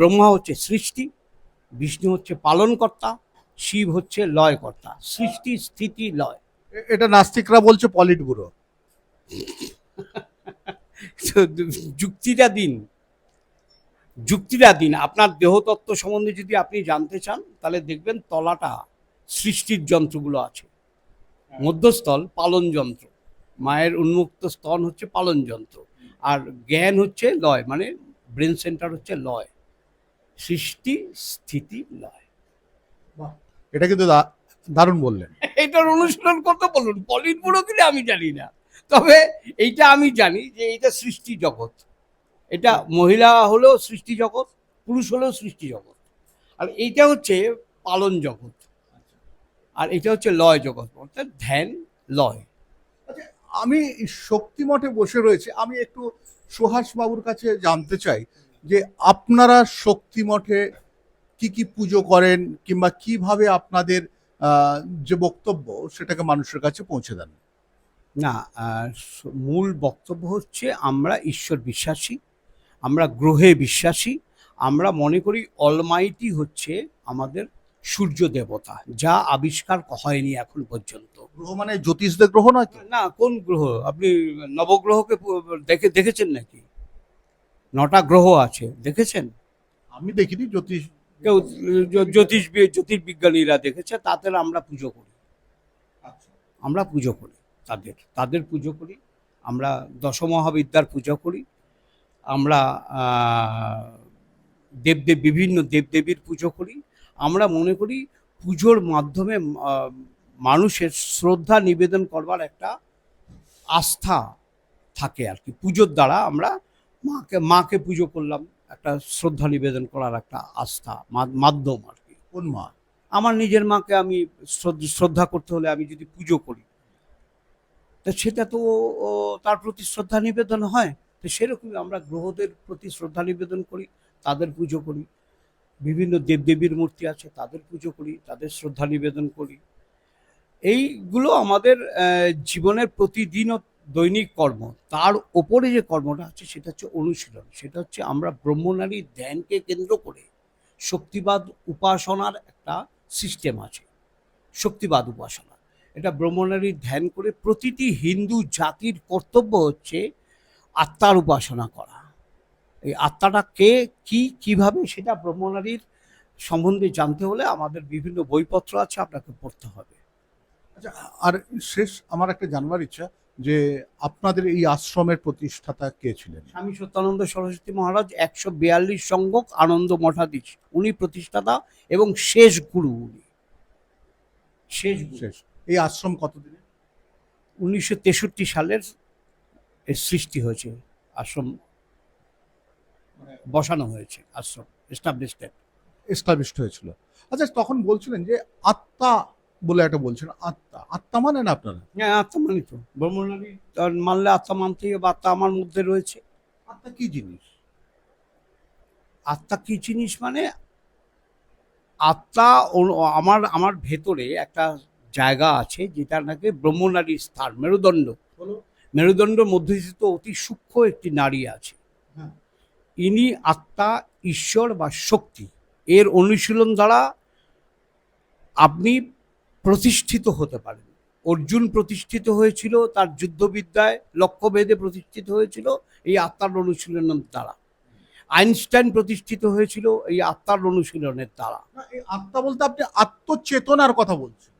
ব্রহ্মা হচ্ছে সৃষ্টি বিষ্ণু হচ্ছে পালনকর্তা শিব হচ্ছে লয়কর্তা। সৃষ্টি স্থিতি লয়। এটা নাস্তিকরা বলছে পলিট ব্যুরো যুক্তিটা দিন। যুক্তিটা দিন। আপনার দেহতত্ত্ব সম্বন্ধে যদি আপনি জানতে চান তাহলে দেখবেন তলাটা সৃষ্টির যন্ত্রগুলো আছে। মধ্যস্থল পালন যন্ত্র। মায়ের উন্মুক্ত স্তন হচ্ছে পালন যন্ত্র। আর জ্ঞান হচ্ছে লয় মানে ব্রেন সেন্টার হচ্ছে লয়। সৃষ্টি স্থিতি লয়। এটা কিন্তু দারুণ বললেন। এটার অনুশীলন করতে বলুন? পলিট বুড়ো কিনা আমি জানি না। তবে এইটা আমি জানি যে এটা সৃষ্টি জগৎ। এটা মহিলা হলেও সৃষ্টি জগৎ পুরুষ হলেও সৃষ্টি জগৎ। আর এইটা হচ্ছে পালন জগৎ। আর এটা হচ্ছে লয় জগৎ। অর্থাৎ ধ্যান লয়। আমি শক্তি মঠে বসে রয়েছে। আমি একটু সুহাস বাবুর কাছে জানতে চাই যে আপনারা শক্তি মঠে কি কি পুজো করেন কিংবা কীভাবে আপনাদের যে বক্তব্য সেটাকে মানুষের কাছে পৌঁছে দেন? না মূল বক্তব্য হচ্ছে আমরা ঈশ্বর বিশ্বাসী আমরা গ্রহে বিশ্বাসী আমরা মনে করি অলমাইটি হচ্ছে আমাদের সূর্য দেবতা যা আবিষ্কার হয়নি এখন পর্যন্ত। গ্রহ মানে জ্যোতিষদের গ্রহ নয় না কোন গ্রহ? আপনি নবগ্রহকে দেখে দেখেছেন নাকি? নটা গ্রহ আছে দেখেছেন? আমি দেখিনি জ্যোতিষ কেউ জ্যোতিষ জ্যোতির্বিজ্ঞানীরা দেখেছে তাদের আমরা পুজো করি। আমরা পুজো করি তাদের তাদের পুজো করি। আমরা দশমহাবিদ্যার পুজো করি। আমরা দেবদেব বিভিন্ন দেবদেবীর পুজো করি। আমরা মনে করি পুজোর মাধ্যমে মানুষের শ্রদ্ধা নিবেদন করবার একটা আস্থা থাকে আর কি। পুজোর দ্বারা আমরা মাকে মাকে পুজো করলাম একটা শ্রদ্ধা নিবেদন করার একটা আস্থা মাধ্যম আর কি। কোন মা? আমার নিজের মাকে আমি শ্রদ্ধা করতে হলে আমি যদি পুজো করি তা সেটা তো তার প্রতি শ্রদ্ধা নিবেদন হয় তো সেরকমই আমরা গ্রহদের প্রতি শ্রদ্ধা নিবেদন করি তাদের পুজো করি। বিভিন্ন দেবদেবীর মূর্তি আছে তাদের পুজো করি তাদের শ্রদ্ধা নিবেদন করি। এইগুলো আমাদের জীবনের প্রতিদিন ও দৈনিক কর্ম, তার ওপরে যে কর্মটা আছে সেটা হচ্ছে অনুশীলন, সেটা হচ্ছে আমরা ব্রহ্মনারী ধ্যানকে কেন্দ্র করে শক্তিবাদ উপাসনার একটা সিস্টেম আছে, শক্তিবাদ উপাসনা। এটা ব্রহ্মনারী ধ্যান করে প্রতিটি হিন্দু জাতির কর্তব্য হচ্ছে আত্মার উপাসনা করা। এই আত্মাটা কে, কি, কীভাবে সেটা ব্রহ্মনারীর সম্বন্ধে জানতে হলে আমাদের বিভিন্ন বইপত্র আছে, আপনাকে পড়তে হবে। আচ্ছা আর শেষ, আমার একটা জানবার ইচ্ছা। যে আপনাদের এই আশ্রমের প্রতিষ্ঠাতা কে ছিলেন? স্বামী সত্যানন্দ সরস্বতী মহারাজ একশো বিয়াল্লিশ সংখ্যক আনন্দ মঠাধীশ। উনি প্রতিষ্ঠাতা এবং শেষ গুরু উনি। শেষ শেষ। এই আশ্রম কতদিনে উনিশশো তেষট্টি সালের এর সৃষ্টি হয়েছে। আশ্রম বসানো হয়েছে আশ্রম এস্টাবলিশড এস্টাবলিশড হয়েছিল। আচ্ছা তখন বলছিলেন যে আত্মা বলে একটা বলছেন আত্মা। আত্মা মানেন আপনারা? হ্যাঁ আত্মা মানি তো। ব্রহ্মনারী মানলে আত্মা মানতে হবে আত্মা আমার মধ্যে রয়েছে। আত্মা কি জিনিস? আত্মা কি জিনিস মানে? আত্মা আমার আমার ভেতরে একটা জায়গা আছে যেটা নাকি ব্রহ্মনারী স্থান মেরুদণ্ড। বলো। মেরুদণ্ডের মধ্যে স্থিত অতি সূক্ষ্ম একটি নারী আছে। হ্যাঁ। ইনি আত্মা ঈশ্বর বা শক্তি। এর অনুশীলন দ্বারা আপনি প্রতিষ্ঠিত হতে পারেন অর্জুন প্রতিষ্ঠিত হয়েছিল তার যুদ্ধবিদ্যায় লক্ষ্যভেদে প্রতিষ্ঠিত হয়েছিল এই আত্মার অনুশীলনের দ্বারা। আইনস্টাইন প্রতিষ্ঠিত হয়েছিল এই আত্মার অনুশীলনের দ্বারা। না, এই আত্মা বলতে আপনি আত্মচেতনার কথা বলছেন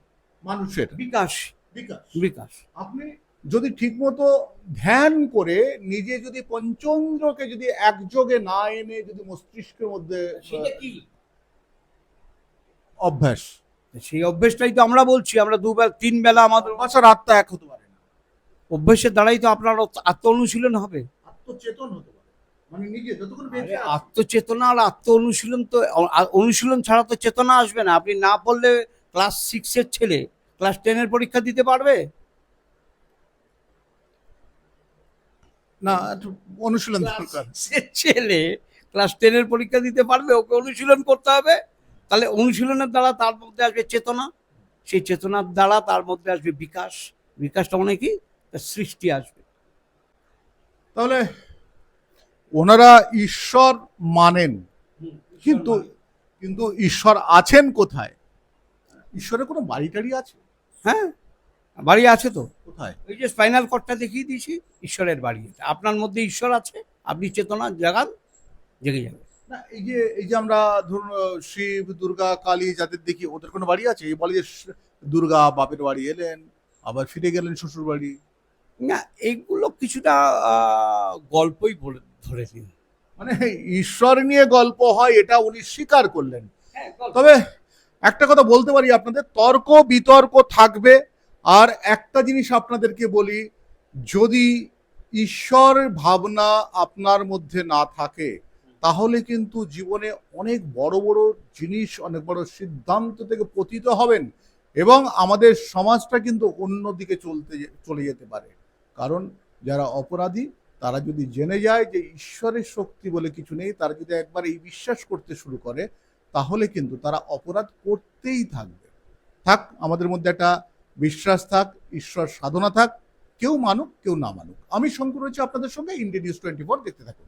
মানুষের। বিকাশ। বিকাশ। বিকাশ। আপনি যদি ঠিকমতো ধ্যান করে নিজে যদি পঞ্চন্দ্রকে যদি একযোগে না এনে যদি মস্তিষ্কের মধ্যে অভ্যাস। সেই অভ্যেসটাই তো আমরা বলছি আমরা দুবেলা তিন বেলা আমাদের বছর আত্মা এক হতে পারে না। অভ্যেসের দ্বারাই তো আপনার আত্ম অনুশীলন হবে। আত্মচেতন হতে পারে। মানে নিজে যতক্ষণ আত্মচেতনা আর আত্ম অনুশীলন তো অনুশীলন ছাড়া তো চেতনা আসবে না। আপনি না পড়লে ক্লাস সিক্সের ছেলে ক্লাস টেনের পরীক্ষা দিতে পারবে? না অনুশীলন দরকার। সে ছেলে ক্লাস টেনের পরীক্ষা দিতে পারবে ওকে অনুশীলন করতে হবে? তাহলে অনুশীলনের দ্বারা তার মধ্যে আসবে চেতনা। সেই চেতনার দ্বারা তার মধ্যে আসবে বিকাশ। বিকাশটা মানে কি? সৃষ্টি আসবে। তাহলে ওনারা ঈশ্বর মানেন। কিন্তু কিন্তু ঈশ্বর আছেন কোথায়? ঈশ্বরের কোনো বাড়ি টাড়ি আছে? হ্যাঁ বাড়ি আছে তো। কোথায়? ওই যে স্পাইনাল কর্ডটা দেখিয়ে দিয়েছি ঈশ্বরের বাড়ি। আপনার মধ্যে ঈশ্বর আছে আপনি চেতনা জাগান জেগে যাবে না এই যে এই যে আমরা ধরুন শিব দুর্গা কালী যাদের দেখি ওদের কোনো বাড়ি আছে? এই বলে যে দুর্গা বাপের বাড়ি এলেন আবার ফিরে গেলেন শ্বশুর বাড়ি। না এইগুলো কিছুটা গল্পই বলে ধরে নিন। মানে ঈশ্বর নিয়ে গল্প হয় এটা উনি স্বীকার করলেন। তবে একটা কথা বলতে পারি আপনাদের তর্ক বিতর্ক থাকবে। আর একটা জিনিস আপনাদেরকে বলি যদি ঈশ্বর ভাবনা আপনার মধ্যে না থাকে তাহলে কিন্তু জীবনে অনেক বড় বড় জিনিস, অনেক বড় সিদ্ধান্ত থেকে পতিত হবেন এবং আমাদের সমাজটা কিন্তু অন্যদিকে চলতে চলে যেতে পারে। কারণ যারা অপরাধী, তারা যদি জেনে যায় যে ঈশ্বরের শক্তি বলে কিছু নেই, তারা যদি একবার এই বিশ্বাস করতে শুরু করে, তাহলে কিন্তু তারা অপরাধ করতেই থাকবে। থাক, আমাদের মধ্যে একটা বিশ্বাস থাক, ঈশ্বর সাধনা থাক, কেউ মানুক, কেউ না মানুক। আমি শঙ্কর রয়েছে আপনাদের সঙ্গে ইন্ডিয়া নিউজ টোয়েন্টি ফোর, দেখতে থাকুন।